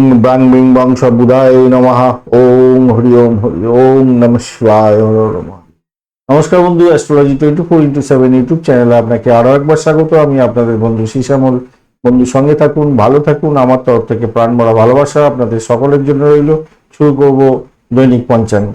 ওম ব্রাং being বংশ বুধায় নমঃ ওম হরি ওম হরি ওম নম। নমস্কার বন্ধু astrology twenty four into seven YouTube চ্যানেলে আপনাকে আরও একবার স্বাগত। আমি আপনাদের বন্ধু শিশামল বন্ধু, সঙ্গে থাকুন, ভালো থাকুন। আমার তরফ থেকে প্রাণ ভরা ভালোবাসা আপনাদের সকলের জন্য রইল। শুরু করব দৈনিক পঞ্চাঙ্গ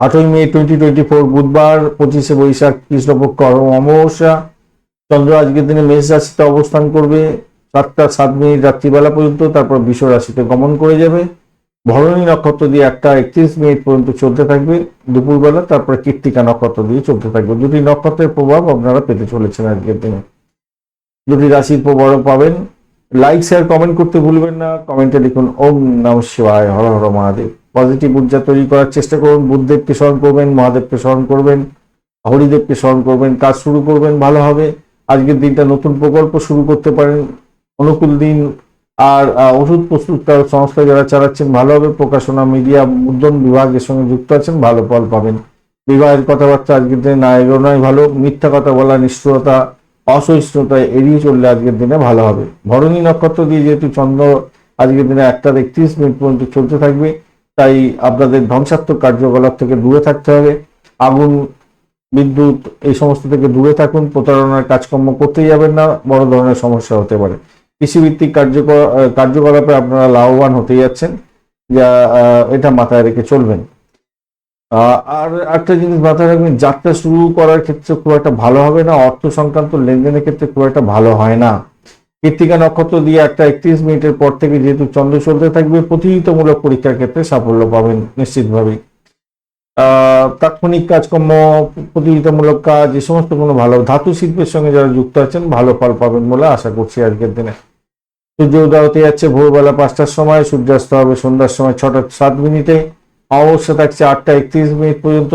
আটই মে টোয়েন্টি টোয়েন্টি ফোর বুধবার, পঁচিশে বৈশাখ, কৃষ্ণপক্ষ, অমাবস্যা। চন্দ্র আজকের দিনে মেষ রাশিতে অবস্থান করবে। সাতটা সাত মিনিট রাত্রিবেলা পর্যন্ত, তারপর বিশ্ব রাশিতে গমন করে যাবে। ভরণী নক্ষত্র দিয়ে একটা একত্রিশ মিনিট পর্যন্ত চলতে থাকবে দুপুরবেলা, তারপরে কীর্তিকা নক্ষত্র দিয়ে চলতে থাকবে। দুটি নক্ষত্রের প্রভাব আপনারা পেতে চলেছেন আজকের দিনে। দুটি রাশির প্রভাব পাবেন। লাইক শেয়ার কমেন্ট করতে ভুলবেন না। কমেন্টে লিখুন, ওম নম শিবায় হর হর মহাদেব। পজিটিভ ঊর্জা তৈরি করার চেষ্টা করুন। বুদ্ধদেবকে স্মরণ করবেন, মহাদেবকে স্মরণ করবেন, হরিদেবকে স্মরণ করবেন, কাজ শুরু করবেন, ভালো হবে। আজকের দিনটা নতুন প্রকল্প শুরু করতে পারেন। অনুকূল দিন আর ওষুধ প্রস্তুতকারক সংস্থা যারা চালাচ্ছেন, ভালোভাবে প্রকাশনা, মিডিয়া মুদ্রণ বিভাগের সঙ্গে যুক্ত আছেন, ভালো ফল পাবেন। বিবাহের কথাবার্তা আজকের দিনে না এগোনোই ভালো মিথ্যা কথা বলা, নিষ্ঠুরতা, অসহিষ্ণুতা এড়িয়ে চললে আজকের দিনে ভালো হবে। ভরণী নক্ষত্র দিয়ে যেহেতু চন্দ্র আজকের দিনে একটা একত্রিশ মিনিট পর্যন্ত চলতে থাকবে, তাই আপনাদের ধ্বংসাত্মক কার্যকলাপ থেকে দূরে থাকতে হবে। আগুন, বিদ্যুৎ, এই সমস্ত থেকে দূরে থাকুন, প্রতারণার কাজকর্ম করতে যাবেন না, বড় ধরনের সমস্যা হতে পারে। কৃষিভিত্তিক কার্যকর কার্যকলাপে আপনারা লাভবান হতে যাচ্ছেন, যা এটা মাথায় রেখে চলবেন। আর একটা জিনিস মাথায় রাখবেন, যাত্রা শুরু করার ক্ষেত্রে খুব একটা ভালো হবে না, অর্থ সংক্রান্ত লেনদেনের ক্ষেত্রে খুব একটা ভালো হয় না। কৃত্তিকা নক্ষত্র দিয়ে একটা একত্রিশ মিনিটের পর থেকে যেহেতু চন্দ্র চলতে থাকবে, প্রতিযোগিতামূলক পরীক্ষার ক্ষেত্রে সাফল্য পাবেন নিশ্চিতভাবেই। তাৎক্ষণিক কাজকর্ম, প্রতিযোগিতামূলক কাজ এই সমস্ত কোনো ভালো, ধাতু শিল্পের সঙ্গে যারা যুক্ত আছেন, ভালো ফল পাবেন বলে আশা করছি আজকের দিনে। সূর্য উদয় হতে যাচ্ছে, ভোরবেলা পাঁচটার সময়, সূর্যাস্ত হবে সন্ধ্যার সময় ছটা, সাত মিনিটে। অমাবস্যা থাকছে আটটা একত্রিশ মিনিট পর্যন্ত।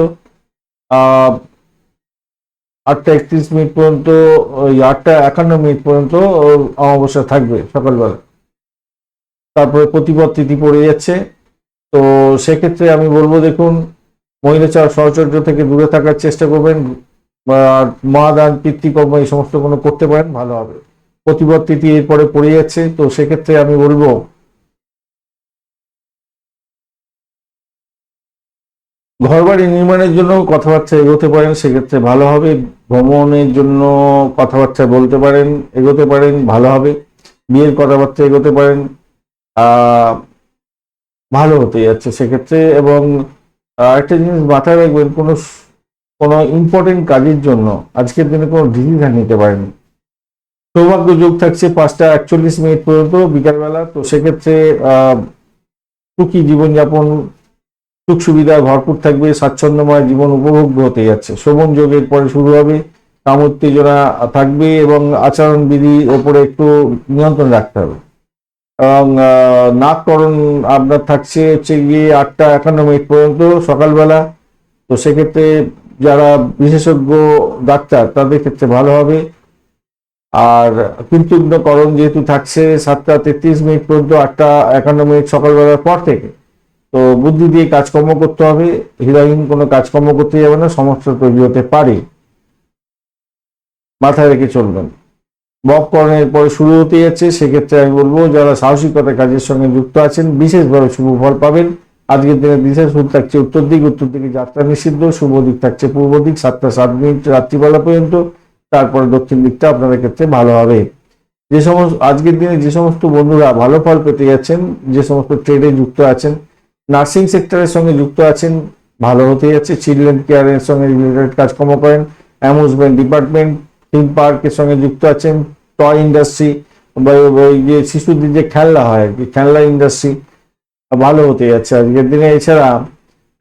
আটটা একত্রিশ মিনিট পর্যন্ত, ওই আটটা একান্ন মিনিট পর্যন্ত অমাবস্যা থাকবে সকালবেলা। তারপরে প্রতিপদ তিথি পড়ে যাচ্ছে। তো সেক্ষেত্রে আমি বলব, দেখুন মহিলা চার সহচর্য থেকে দূরে থাকার চেষ্টা করবেন। আর মহাদান পিতৃকর্ম এই সমস্ত কোনো করতে পারেন, ভালো হবে। প্রতিপদ তিথি এরপরে পড়ে যাচ্ছে, তো সেক্ষেত্রে আমি বলব ঘরবাড়ি নির্মাণের জন্য কথাবার্তা এগোতে পারেন, সেক্ষেত্রে ভালো হবে। ভ্রমণের জন্য কথাবার্তা বলতে পারেন, এগোতে পারেন, ভালো হবে। বিয়ের কথাবার্তা এগোতে পারেন ভালো হতে যাচ্ছে সেক্ষেত্রে। এবং আরেকটা জিনিস মাথায় রাখবেন, কোনো কোনো ইম্পর্টেন্ট কাজের জন্য আজকের দিনে কোনো ডিসিশন নিতে পারেন সৌভাগ্য যোগ থাকছে পাঁচটা একচল্লিশ মিনিট পর্যন্ত বিকালবেলা। তো সেক্ষেত্রে সুখী জীবনযাপন, সুখ সুবিধা ভরপুর থাকবে, স্বাচ্ছন্দ্যময় জীবন উপভোগ্য হতে যাচ্ছে। শ্রবণ যোগের পরে শুরু হবে, কাম উত্তেজনা থাকবে এবং আচরণ বিধির ওপরে একটু নিয়ন্ত্রণ রাখতে হবে। এবং নাককরণ আপনার থাকছে হচ্ছে গিয়ে আটটা একান্ন মিনিট পর্যন্ত সকালবেলা। তো সেক্ষেত্রে যারা বিশেষজ্ঞ ডাক্তার, তাদের ক্ষেত্রে ভালো হবে। আর কৃতজ্ঞকরণ যেহেতু থাকছে সাতটা তেত্রিশ মিনিট পর্যন্ত, আটটা একান্ন মিনিট সকালবেলার পর থেকে, তো বুদ্ধি দিয়ে কাজকর্ম করতে হবে, হৃদয়হীন কোনো কাজকর্ম করতে যাবে না সমস্যা তৈরি হতে পারে। মাথায় রেখে চলবেন। বককরণের পরে শুরু হতে যাচ্ছে, সেক্ষেত্রে আমি বলব যারা সাহসিকতা কাজের সঙ্গে যুক্ত আছেন, বিশেষভাবে শুভ ফল পাবেন। আজকের দিনে বিশেষ ফুল থাকছে উত্তর দিক, উত্তর দিকে যাত্রা নিষিদ্ধ, শুভ দিক থাকছে পূর্ব দিক, সাতটা সাত মিনিট রাত্রিবেলা পর্যন্ত। তারপরে দক্ষিণ দিকটা আপনাদের ক্ষেত্রে ভালো হবে। যে সমস্ত আজকের দিনে যে সমস্ত বন্ধুরা ভালো ফল পেতে যাচ্ছেন যে সমস্ত ট্রেডে যুক্ত আছেন নার্সিং সেক্টরের সঙ্গে যুক্ত আছেন, ভালো হতে যাচ্ছে চিলড্রেন কেয়ারের সঙ্গে রিলেটেড কাজকর্ম করেন অ্যামিউজমেন্ট ডিপার্টমেন্ট থিম পার্কের সঙ্গে যুক্ত আছেন টয় ইন্ডাস্ট্রি বা ওই যে শিশুদের যে খেলনা হয় আর কি, খেলনা ইন্ডাস্ট্রি ভালো হতে যাচ্ছে আজকের দিনে। এছাড়া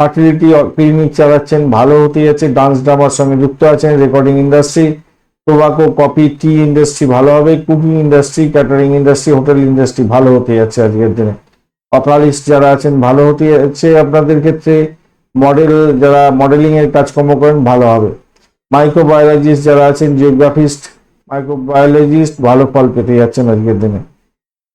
ফার্টিলিটি ক্লিনিক চালাচ্ছেন, ভালো হতে যাচ্ছে ডান্স ড্রামার সঙ্গে যুক্ত আছেন recording industry tobacco coffee tea industry ভালো হবে cooking industry catering industry hotel industry ভালো হতে যাচ্ছে আজকের দিনে। অপালিস্ট যারা আছেন, ভালো হতে যাচ্ছে আপনাদের ক্ষেত্রে মডেল যারা মডেলিং এর কাজকর্ম করেন, ভালো হবে। মাইক্রোবায়োলজিস্ট যারা আছেন জিওগ্রাফিস্ট মাইক্রোবায়োলজিস্ট ভালো ফল পেতে যাচ্ছেন আজকের দিনে।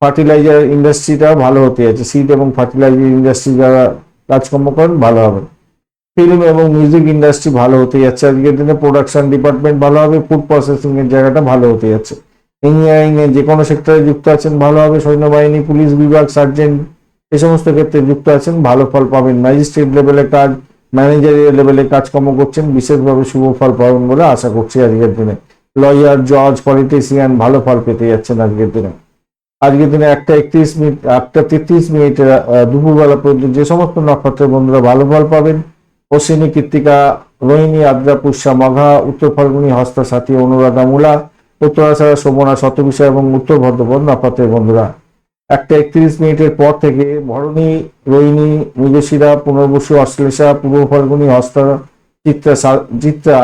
ফার্টিলাইজার ইন্ডাস্ট্রিটাও ভালো হতে যাচ্ছে। সিড এবং ফার্টিলাইজার ইন্ডাস্ট্রি যারা কাজকর্ম করেন, ভালো হবে। ফিল্ম এবং মিউজিক ইন্ডাস্ট্রি ভালো হতে যাচ্ছে। আজকের দিনে প্রোডাকশন ডিপার্টমেন্ট ভালো হবে ফুড প্রসেসিং এর জায়গাটা ভালো হতে যাচ্ছে। ইঞ্জিনিয়ারিং এ যে কোনো সেক্টরে যুক্ত আছেন, ভালো হবে। সৈন্যবাহিনী, পুলিশ বিভাগ সার্জেন্ট এই সমস্ত ক্ষেত্রে যুক্ত আছেন, ভালো ফল পাবেন। ম্যাজিস্ট্রেট লেভেলে কাজ ম্যানেজারিয়াল লেভেলে কাজকর্ম করছেন, বিশেষভাবে শুভ ফল পাবেন বলে আশা করছি আজকের দিনে। লয়ার জজ পলিটিশিয়ান ভালো ফল পেতে যাচ্ছেন আজকের দিনে। আজকের দিনে একটা একত্রিশ মিনিট, একটা তেত্রিশ মিনিটে দুপুরবেলা পর্যন্ত যে সমস্ত নক্ষত্রের বন্ধুরা ভালো ফল পাবেন অশ্বিনী কৃত্তিকা রোহিণী আদ্রা পুষ্যা মঘা, উত্তর ফাল্গুনী, হস্তা, সাথী, অনুরাধা, মূলা উত্তরাষাঢ়া শোভনা শতবিষা এবং উত্তর ভদ্রপদ নক্ষত্রের বন্ধুরা। একটা একত্রিশ মিনিটের পর থেকে ভরণী রোহিণী মৃগশিরা পুনর্বসু, অশ্লেষা, পূর্ব ফাল্গুনী, হস্তা, চিত্রা চিত্রা,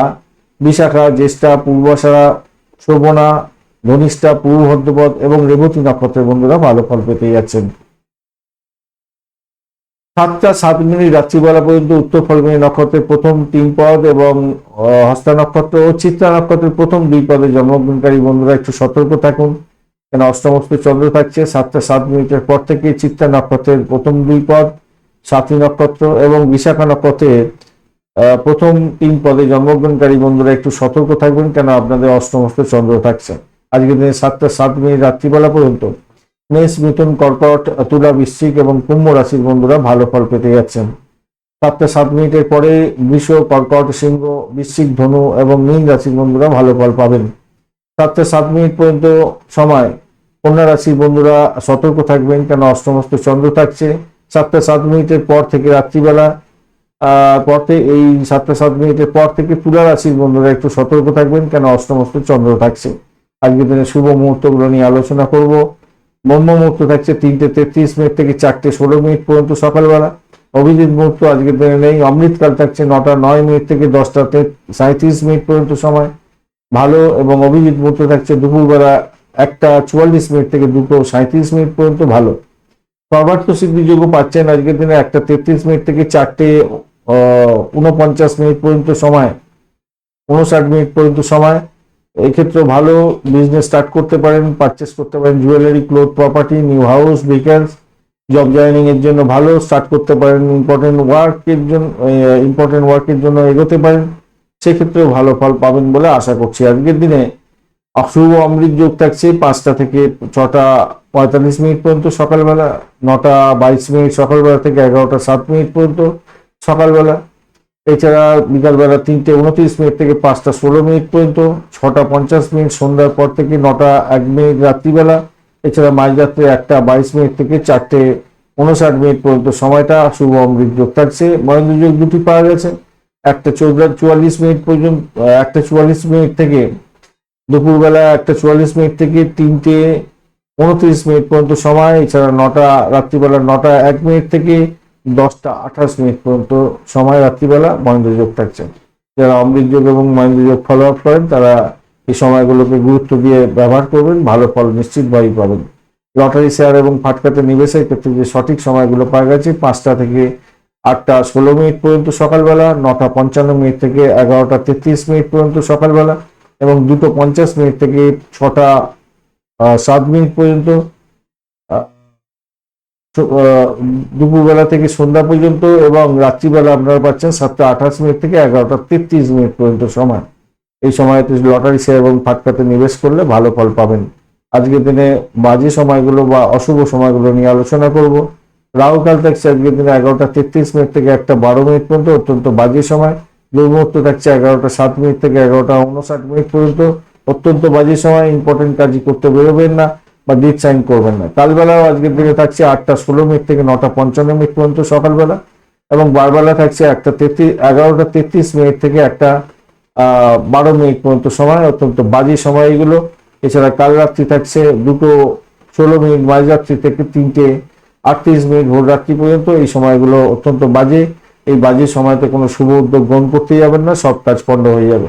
বিশাখা, জ্যেষ্ঠা পূর্বাষাঢ়া শোভনা, ধনিষ্ঠা, পূর্ব ভদ্রপদ এবং রেবতী নক্ষত্রের বন্ধুরা ভালো ফল পেতে যাচ্ছেন। সাতটা সাত মিনিট রাত্রিবেলা পর্যন্ত উত্তর ফলগুনি নক্ষত্রের প্রথম তিন পদ এবং হস্তা নক্ষত্র ও চিত্রা নক্ষত্রের প্রথম দুই পদে জন্মগ্রহণকারী বন্ধুরা একটু সতর্ক থাকুন। কেন অষ্টমস্ত চন্দ্র থাকছে, সাতটা সাত মিনিটের পর থেকে চিত্রা নক্ষত্রের প্রথম দুই পদ, সাতী নক্ষত্র এবং বিশাখা নক্ষত্রের প্রথম তিন পদে জন্মগ্রহণকারী বন্ধুরা একটু সতর্ক থাকবেন কেন আপনাদের অষ্টমস্ত চন্দ্র থাকছে? আজকের দিনে সাতটা সাত মিনিট রাত্রিবেলা পর্যন্ত মেষ মিথুন কর্কট, তুলা বৃশ্চিক এবং কুম্ভ রাশির বন্ধুরা ভালো ফল পেতে যাচ্ছেন। সাতটা সাত মিনিটের পরে বৃষ, কর্কট, সিংহ বৃশ্চিক ধনু এবং মীন রাশির বন্ধুরা ভালো ফল পাবেন। সাতটা সাত মিনিট পর্যন্ত সময়। কন্যা রাশির বন্ধুরা সতর্ক থাকবেন কেন অষ্টমস্ত চন্দ্র থাকছে। সাতটা সাত মিনিটের পর থেকে রাত্রিবেলা থেকে এই সাতটা সাত মিনিটের পর থেকে তুলা রাশির বন্ধুরা একটু সতর্ক থাকবেন কেন অষ্টমস্ত চন্দ্র থাকছে। আজকের দিনে শুভ মুহূর্তগুলো নিয়ে আলোচনা করব। ব্রহ্ম মুহূর্ত থাকছে তিনটে তেত্রিশ মিনিট থেকে চারটে ষোলো মিনিট পর্যন্ত সকালবেলা। অভিজিৎ মুহূর্ত আজকের দিনে নেই। অমৃতকাল থাকছে নটা নয় মিনিট থেকে দশটা সাঁত্রিশ মিনিট পর্যন্ত সময়। ভালো এবং অভিজিৎ মুহূর্ত থাকছে দুপুরবেলা একটা চুয়াল্লিশ মিনিট থেকে দুটো সাঁত্রিশ মিনিট পর্যন্ত ভালো। সর্বার্থ সিদ্ধিযোগ্য পাচ্ছেন আজকের দিনে একটা তেত্রিশ মিনিট থেকে চারটে উনপঞ্চাশ মিনিট পর্যন্ত সময়। উনষাট মিনিট পর্যন্ত সময়। এই ক্ষেত্রে ভালো বিজনেস স্টার্ট করতে পারেন পারচেস করতে পারেন jewellery cloth property new house vehicles job joining এর জন্য ভালো স্টার্ট করতে পারেন ইম্পর্টেন্ট ওয়ার্কের জন্য ইম্পর্টেন্ট ওয়ার্কের জন্য এগোতে পারেন, সেক্ষেত্রেও ভালো ফল পাবেন বলে আশা করছি। আজকের দিনে অশুভ অমৃত যোগ থাকছে পাঁচটা থেকে ছটা পঁয়তাল্লিশ মিনিট পর্যন্ত সকালবেলা, নটা বাইশ মিনিট সকালবেলা থেকে এগারোটা সাত মিনিট পর্যন্ত সকালবেলা। এছাড়া বিকালবেলা তিনটে উনত্রিশ মিনিট থেকে পাঁচটা ষোলো মিনিট পর্যন্ত, ছটা পঞ্চাশ মিনিট, সন্ধ্যার পর থেকে নটা এক মিনিট, রাত্রিবেলা। এছাড়া মাঝরাত্রে একটা বাইশ মিনিট থেকে চারটে উনষাট মিনিট পর্যন্ত সময়টা শুভ অমৃত যোগ থাকছে। মহেন্দ্র যোগ দুটি পাওয়া গেছে। একটা চৌদ্দ চুয়াল্লিশ মিনিট পর্যন্ত, একটা চুয়াল্লিশ মিনিট থেকে দুপুরবেলা একটা চুয়াল্লিশ মিনিট থেকে তিনটে উনত্রিশ মিনিট পর্যন্ত সময়। এছাড়া নটা, রাত্রিবেলা নটা এক মিনিট থেকে দশটা আঠাশ মিনিট পর্যন্ত সময় রাত্রিবেলা মহেন্দ্র যোগ থাকছে যারা অমৃত যোগ এবং মহেন্দ্র যোগ ফলো আপ করেন, তারা এই সময়গুলোকে গুরুত্ব দিয়ে ব্যবহার করবেন, ভালো ফল নিশ্চিতভাবেই পাবেন। লটারি শেয়ার এবং ফাটকাতে নিবেশের ক্ষেত্রে যে সঠিক সময়গুলো পাওয়া গেছে, পাঁচটা থেকে আটটা ষোলো মিনিট পর্যন্ত সকালবেলা, নটা পঞ্চান্ন মিনিট থেকে এগারোটা তেত্রিশ মিনিট পর্যন্ত সকালবেলা এবং দুটো পঞ্চাশ মিনিট থেকে ছটা সাত মিনিট পর্যন্ত দুপুরবেলা থেকে সন্ধ্যা পর্যন্ত এবং রাত্রিবেলা আপনারা পাচ্ছেন সাতটা আঠাশ মিনিট থেকে এগারোটা তেত্রিশ মিনিট পর্যন্ত সময়। এই সময়তে লটারি শেয়ার এবং ফাটকাতে নিবেশ করলে ভালো ফল পাবেন। আজকের দিনে বাজে সময়গুলো বা অশুভ সময়গুলো নিয়ে আলোচনা করব। রাহুকাল থাকছে আজকের দিনে এগারোটা তেত্রিশ মিনিট থেকে একটা বারো মিনিট পর্যন্ত, অত্যন্ত বাজে সময়। দুর্মুহূর্ত থাকছে এগারোটা সাত মিনিট থেকে এগারোটা উনষাট মিনিট পর্যন্ত। অত্যন্ত বাজে সময় ইম্পর্টেন্ট কাজই করতে বেরোবেন না। বা ডিট সাইন করবেন না। কালবেলাও আজকের দিনে থাকছে আটটা ষোলো মিনিট থেকে নটা পঞ্চান্ন মিনিট পর্যন্ত সকালবেলা এবং বারবেলা থাকছে একটা তেত্রিশ, এগারোটা তেত্রিশ মিনিট থেকে একটা বারো মিনিট পর্যন্ত সময়, অত্যন্ত বাজে সময় এগুলো। এছাড়া কাল রাত্রি থাকছে দুটো ষোলো মিনিট মাঝরাত্রি থেকে তিনটে আটত্রিশ মিনিট ভোর রাত্রি পর্যন্ত। এই সময়গুলো অত্যন্ত বাজে। এই বাজে সময়তে কোনো শুভ উদ্যোগ গ্রহণ করতে যাবেন না, সব কাজ পণ্ড হয়ে যাবে।